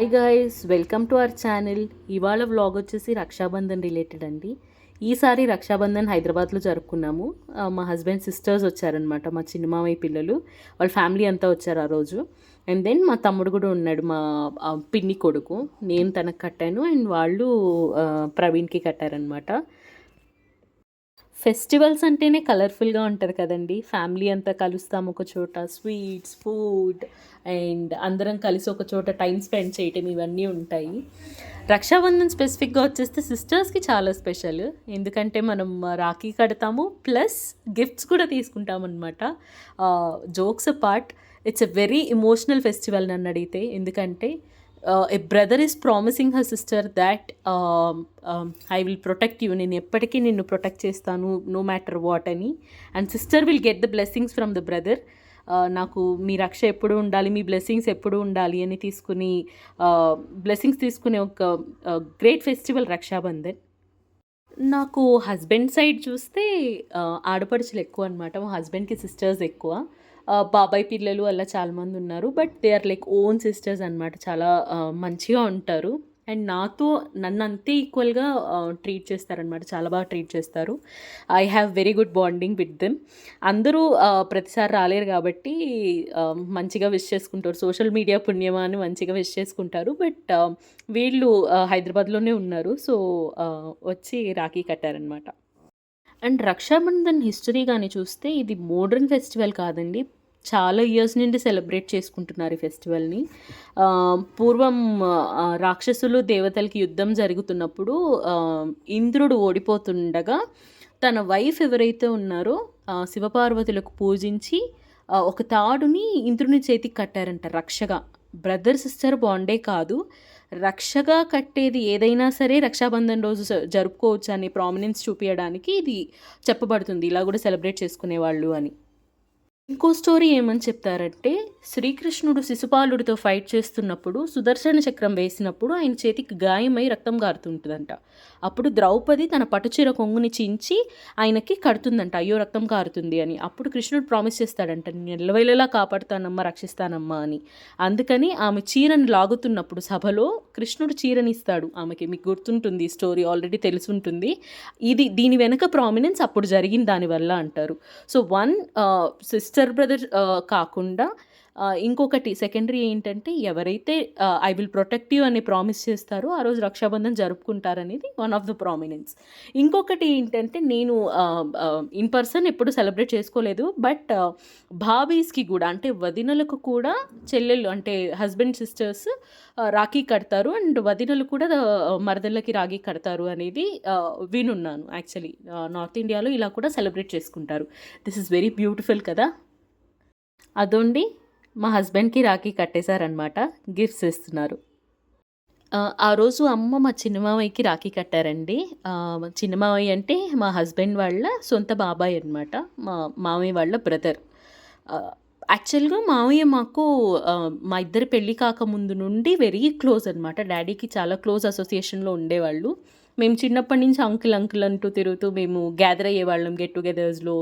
Hi guys welcome to our channel ఇవాళ vlog వచ్చేసి Raksha Bandhan related అండి. ఈసారి రక్షాబంధన్ హైదరాబాద్లో జరుపుకున్నాము. మా హస్బెండ్ సిస్టర్స్ వచ్చారనమాట మా చిన్నమామయ్య పిల్లలు. వాళ్ళ ఫ్యామిలీ అంతా వచ్చారు ఆ రోజు. అండ్ దెన్ మా తమ్ముడు కూడా ఉన్నాడు మా పిన్ని కొడుకు. నేను తనకు కట్టాను. అండ్ వాళ్ళు ప్రవీణ్కి కట్టారనమాట ఫెస్టివల్స్ అంటేనే కలర్ఫుల్గా ఉంటుంది కదండి. ఫ్యామిలీ అంతా కలుస్తాం ఒక చోట. స్వీట్స్ ఫుడ్ అండ్ అందరం కలిసి ఒక చోట టైం స్పెండ్ చేయటం ఇవన్నీ ఉంటాయి. రక్షాబంధన్ స్పెసిఫిక్గా వచ్చేస్తే సిస్టర్స్కి చాలా స్పెషల్. ఎందుకంటే మనం రాఖీ కడతాము ప్లస్ గిఫ్ట్స్ కూడా తీసుకుంటాం అనమాట jokes part it's a very emotional festival నన్ను అడిగితే. ఎందుకంటే a brother is promising her sister that I will protect you నేను ఎప్పటికీ నిన్ను ప్రొటెక్ట్ చేస్తాను నో మ్యాటర్ వాట్ అని. And sister will get the blessings from the brother నాకు మీ రక్ష ఎప్పుడు ఉండాలి మీ బ్లెస్సింగ్స్ ఎప్పుడు ఉండాలి అని తీసుకుని uh, బ్లెస్సింగ్స్ తీసుకునే ఒక uh, గ్రేట్ ఫెస్టివల్ రక్షాబంధన్. నాకు హస్బెండ్ సైడ్ చూస్తే uh, ఆడపడుచులు ఎక్కువ అనమాట మా హస్బెండ్కి సిస్టర్స్ ఎక్కువ. బాబాయ్ పిల్లలు అలా చాలామంది ఉన్నారు. But they are like own sisters అనమాట చాలా మంచిగా ఉంటారు. అండ్ నాతో నన్ను అంతే ఈక్వల్గా ట్రీట్ చేస్తారనమాట చాలా బాగా ట్రీట్ చేస్తారు. I have very good bonding with them అందరూ ప్రతిసారి రాలేరు కాబట్టి మంచిగా విష్ చేసుకుంటారు. సోషల్ మీడియా పుణ్యమా అని మంచిగా విష్ చేసుకుంటారు. బట్ వీళ్ళు హైదరాబాద్లోనే ఉన్నారు. సో వచ్చి రాఖీ కట్టారనమాట అండ్ రక్షాబంధన్ హిస్టరీ కానీ చూస్తే ఇది మోడర్న్ ఫెస్టివల్ కాదండి. చాలా ఇయర్స్ నుండి సెలబ్రేట్ చేసుకుంటున్నారు ఈ ఫెస్టివల్ని పూర్వం రాక్షసులు దేవతలకి యుద్ధం జరుగుతున్నప్పుడు ఇంద్రుడు ఓడిపోతుండగా తన వైఫ్ ఎవరైతే ఉన్నారో శివపార్వతులకు పూజించి ఒక తాడుని ఇంద్రుని చేతికి కట్టారంట రక్షగా. బ్రదర్ సిస్టర్ బాండే కాదు. రక్షగా కట్టేది ఏదైనా సరే రక్షాబంధన్ రోజు జరుపుకోవచ్చు అనే ప్రామినెన్స్ చూపించడానికి ఇది చెప్పబడుతుంది. ఇలా కూడా సెలబ్రేట్ చేసుకునేవాళ్ళు అని. ఇంకో స్టోరీ ఏమని చెప్తారంటే శ్రీకృష్ణుడు శిశుపాలుడితో ఫైట్ చేస్తున్నప్పుడు సుదర్శన చక్రం వేసినప్పుడు ఆయన చేతికి గాయమై రక్తం కారుతుంటుందంట అప్పుడు ద్రౌపది తన పట్టుచీర కొంగుని చించి ఆయనకి కడుతుందంట అయ్యో రక్తం కారుతుంది అని. అప్పుడు కృష్ణుడు ప్రామిస్ చేస్తాడంట నిలవైలలా కాపాడుతానమ్మా రక్షిస్తానమ్మా అని. అందుకని ఆమె చీరని లాగుతున్నప్పుడు సభలో కృష్ణుడు చీరనిస్తాడు. ఆమెకి మీకు గుర్తుంటుంది స్టోరీ ఆల్రెడీ తెలుసుంటుంది. ఇది దీని వెనక ప్రామినెన్స్ అప్పుడు జరిగింది దానివల్ల అంటారు. So one sister sister brother కాకుండా ఇంకొకటి సెకండరీ ఏంటంటే ఎవరైతే ఐ విల్ ప్రొటెక్ట్ యూ అని ప్రామిస్ చేస్తారో ఆ రోజు రక్షాబంధన్ జరుపుకుంటారనేది వన్ ఆఫ్ ద ప్రామినెన్స్. ఇంకొకటి ఏంటంటే నేను ఇన్ పర్సన్ ఎప్పుడు సెలబ్రేట్ చేసుకోలేదు బట్ భాబీస్కి కూడా అంటే వదినలకు కూడా చెల్లెళ్ళు అంటే హస్బెండ్ సిస్టర్స్ రాఖీ కడతారు. అండ్ వదినలు కూడా మరదళ్ళకి రాఖీ కడతారు అనేది వినున్నాను యాక్చువల్లీ. నార్త్ ఇండియాలో ఇలా కూడా సెలబ్రేట్ చేసుకుంటారు. దిస్ ఇస్ వెరీ బ్యూటిఫుల్ కదా? అదొండి. మా హస్బెండ్కి రాఖీ కట్టేశారనమాట గిఫ్ట్స్ ఇస్తున్నారు. ఆ, రోజు అమ్మ మా చిన్నమావయ్యకి రాఖీ కట్టారండి. ఆ, చిన్నమావయ్య అంటే మా హస్బెండ్ వాళ్ళ సొంత బాబాయ్ అనమాట మా మామయ్య వాళ్ళ బ్రదర్. యాక్చువల్గా మామయ్య మాకు మా ఇద్దరు పెళ్ళి కాకముందు నుండి వెరీ క్లోజ్ అనమాట డాడీకి చాలా క్లోజ్ అసోసియేషన్లో ఉండేవాళ్ళు. మేము చిన్నప్పటి నుంచి అంకుల్ అంకుల్ అంటూ తిరుగుతూ మేము గ్యాదర్ అయ్యేవాళ్ళం గెట్ టుగెదర్స్లో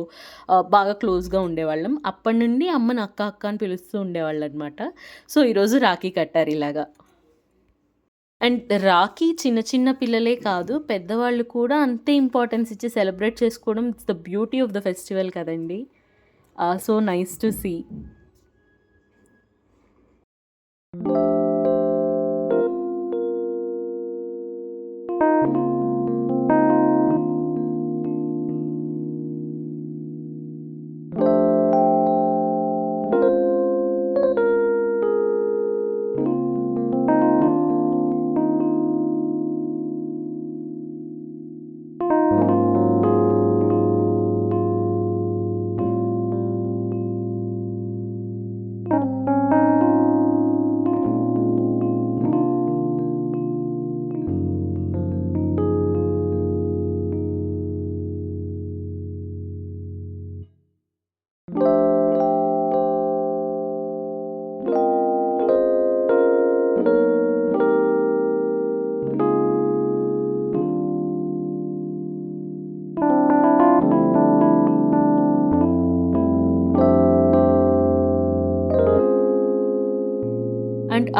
బాగా క్లోజ్గా ఉండేవాళ్ళం. అప్పటి నుండి అమ్మని అక్క అక్క అని పిలుస్తూ ఉండేవాళ్ళు అనమాట సో ఈరోజు రాఖీ కట్టారు ఇలాగా. అండ్ రాఖీ చిన్న చిన్న పిల్లలే కాదు పెద్దవాళ్ళు కూడా అంతే ఇంపార్టెన్స్ ఇచ్చి సెలబ్రేట్ చేసుకోవడం it's the beauty of the festival కదండి. సో నైస్ టు సీ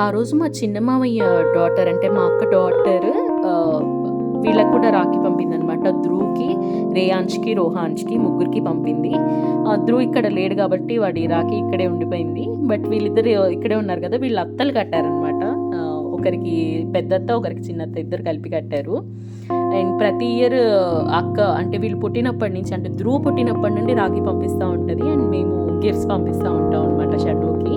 ఆ రోజు మా చిన్న మామయ్య డాటర్ అంటే మా అక్క డాటర్ వీళ్ళకి కూడా రాఖీ పంపింది అనమాట ధ్రువ్కి రేయాంష్కి రోహాన్స్కి ముగ్గురికి పంపింది. ఆ, ధ్రువ్ ఇక్కడ లేడు కాబట్టి వాడి రాఖీ ఇక్కడే ఉండిపోయింది. బట్ వీళ్ళిద్దరు ఇక్కడే ఉన్నారు కదా వీళ్ళు అత్తలు కట్టారనమాట ఒకరికి పెద్దత్త ఒకరికి చిన్నత్త ఇద్దరు కలిపి కట్టారు. అండ్ ప్రతి ఇయర్ అక్క అంటే వీళ్ళు పుట్టినప్పటి నుంచి అంటే ధ్రువ్ పుట్టినప్పటి నుండి రాఖీ పంపిస్తూ ఉంటుంది. అండ్ మేము గిఫ్ట్స్ పంపిస్తూ ఉంటాం అనమాట షన్నుకి